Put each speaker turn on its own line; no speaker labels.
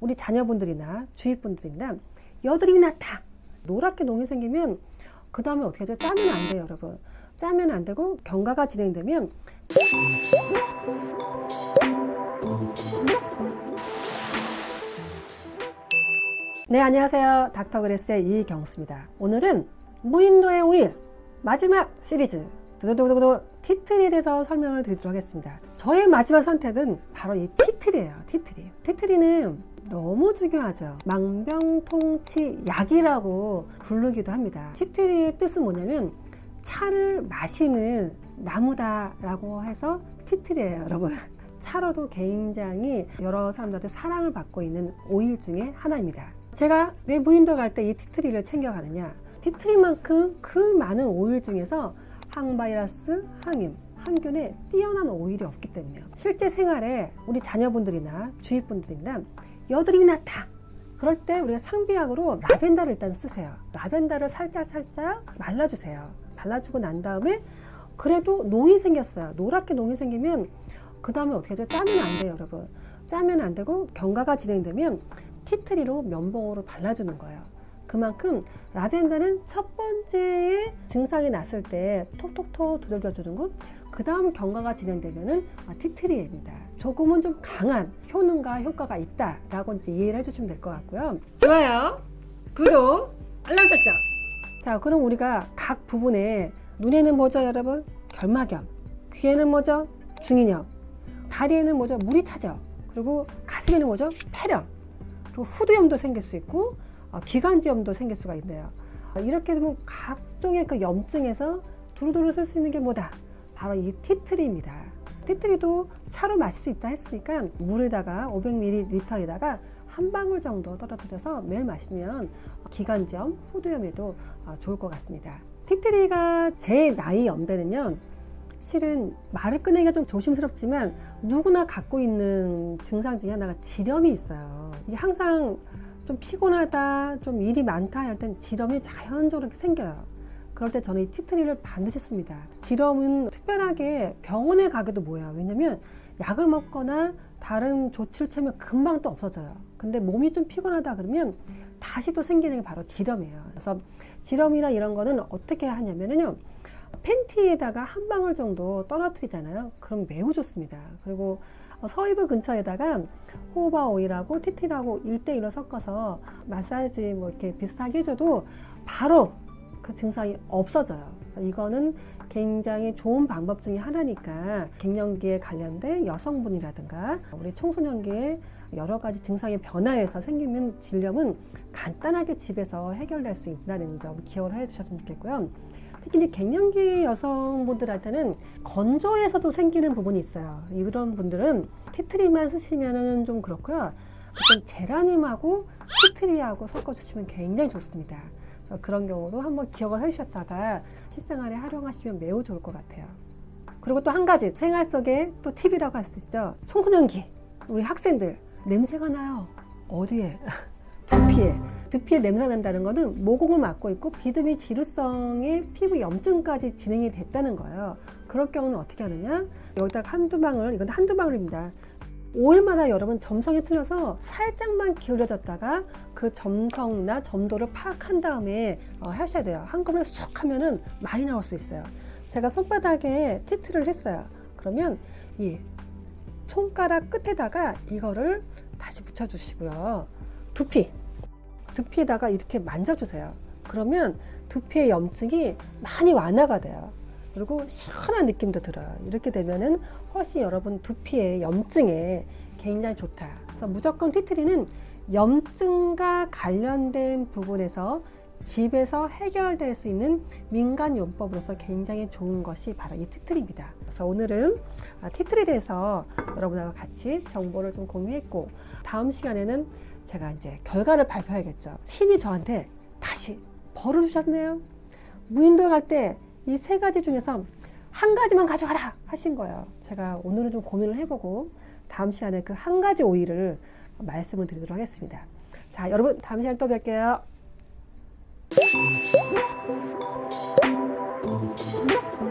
우리 자녀분들이나 주위 분들이나 여드름이 났다. 노랗게 농이 생기면 그 다음에 어떻게 하죠? 짜면 안 돼요, 여러분. 짜면 안 되고 경과가 진행되면 네, 안녕하세요. 닥터그레스의 이경수입니다. 오늘은 무인도의 오일 마지막 시리즈 두두두두두 티트리에 대해서 설명을 드리도록 하겠습니다. 저의 마지막 선택은 바로 이 티트리예요. 티트리. 티트리는 너무 중요하죠. 망병통치 약이라고 부르기도 합니다. 티트리의 뜻은 뭐냐면 차를 마시는 나무다라고 해서 티트리예요, 여러분. 차로도 굉장히 여러 사람들한테 사랑을 받고 있는 오일 중에 하나입니다. 제가 왜 무인도 갈 때 이 티트리를 챙겨가느냐? 티트리만큼 그 많은 오일 중에서 항바이러스, 항염, 항균에 뛰어난 오일이 없기 때문이에요. 실제 생활에 우리 자녀분들이나 주위 분들이나 여드름이 났다. 그럴 때 우리가 상비약으로 라벤더를 일단 쓰세요. 라벤더를 살짝 살짝 말라주세요. 발라주고 난 다음에 그래도 농이 생겼어요. 노랗게 농이 생기면 그 다음에 어떻게 하죠? 짜면 안 돼요, 여러분. 짜면 안 되고 경과가 진행되면 티트리로 면봉으로 발라주는 거예요. 그만큼 라벤더는 첫 번째에 증상이 났을 때 톡톡톡 두들겨 주는 것, 그 다음 경과가 진행되면은 아, 티트리입니다. 조금은 좀 강한 효능과 효과가 있다라고 이제 이해를 해주시면 될 것 같고요. 좋아요, 구독, 알람 설정. 자, 그럼 우리가 각 부분에 눈에는 뭐죠, 여러분? 결막염. 귀에는 뭐죠? 중이염. 다리에는 뭐죠? 물이 차죠. 그리고 가슴에는 뭐죠? 폐렴. 그리고 후두염도 생길 수 있고 어, 기관지염도 생길 수가 있네요. 어, 이렇게 되면 각종의 그 염증에서 두루두루 쓸 수 있는 게 뭐다? 바로 이 티트리입니다. 티트리도 차로 마실 수 있다 했으니까 물에다가 500ml에다가 한 방울 정도 떨어뜨려서 매일 마시면 기관지염, 후두염에도 어, 좋을 것 같습니다. 티트리가 제 나이 연배는요. 실은 말을 꺼내기가 좀 조심스럽지만 누구나 갖고 있는 증상 중에 하나가 지렴이 있어요. 이게 항상 좀 피곤하다, 좀 일이 많다 할 땐 지렴이 자연적으로 생겨요. 그럴 때 저는 이 티트리를 반드시 씁니다. 지렴은 특별하게 병원에 가기도 뭐예요. 왜냐면 약을 먹거나 다른 조치를 취하면 금방 또 없어져요. 근데 몸이 좀 피곤하다 그러면 다시 또 생기는 게 바로 지렴이에요. 그래서 지렴이나 이런 거는 어떻게 하냐면요. 팬티에다가 한 방울 정도 떨어뜨리잖아요. 그럼 매우 좋습니다. 그리고 서이브 근처에다가 호호바 오일하고 티티하고 1대1로 섞어서 마사지 뭐 이렇게 비슷하게 해줘도 바로 그 증상이 없어져요. 이거는 굉장히 좋은 방법 중에 하나니까 갱년기에 관련된 여성분이라든가 우리 청소년기에 여러 가지 증상의 변화에서 생기는 질염은 간단하게 집에서 해결될 수 있다는 점 기억을 해 주셨으면 좋겠고요. 특히 이제 갱년기 여성분들한테는 건조에서도 생기는 부분이 있어요. 이런 분들은 티트리만 쓰시면은 좀 그렇고요. 어떤 제라늄하고 티트리하고 섞어 주시면 굉장히 좋습니다. 그런 경우도 한번 기억을 해주셨다가 실생활에 활용하시면 매우 좋을 것 같아요. 그리고 또 한 가지 생활 속에 또 팁이라고 할 수 있죠. 청소년기 우리 학생들 냄새가 나요. 어디에? 두피에. 두피에 냄새 난다는 것은 모공을 막고 있고 비듬이 지루성의 피부 염증까지 진행이 됐다는 거예요. 그럴 경우는 어떻게 하느냐? 여기다가 한두 방울, 이건 한두 방울입니다. 5일마다 여러분 점성이 틀려서 살짝만 기울여졌다가 그 점성이나 점도를 파악한 다음에 어, 하셔야 돼요. 한꺼번에 쑥 하면은 많이 나올 수 있어요. 제가 손바닥에 티트를 했어요. 그러면 이 손가락 끝에다가 이거를 다시 붙여주시고요. 두피, 두피에다가 이렇게 만져주세요. 그러면 두피의 염증이 많이 완화가 돼요. 그리고 시원한 느낌도 들어요. 이렇게 되면은 훨씬 여러분 두피의 염증에 굉장히 좋다. 그래서 무조건 티트리는 염증과 관련된 부분에서 집에서 해결될 수 있는 민간 요법으로서 굉장히 좋은 것이 바로 이 티트리입니다. 그래서 오늘은 아, 티트리에 대해서 여러분과 같이 정보를 좀 공유했고 다음 시간에는 제가 이제 결과를 발표해야겠죠. 신이 저한테 다시 벌을 주셨네요. 무인도에 갈때 이 세 가지 중에서 한 가지만 가져가라 하신 거예요. 제가 오늘은 좀 고민을 해보고 다음 시간에 그 한 가지 오일을 말씀을 드리도록 하겠습니다. 자, 여러분 다음 시간에 또 뵐게요.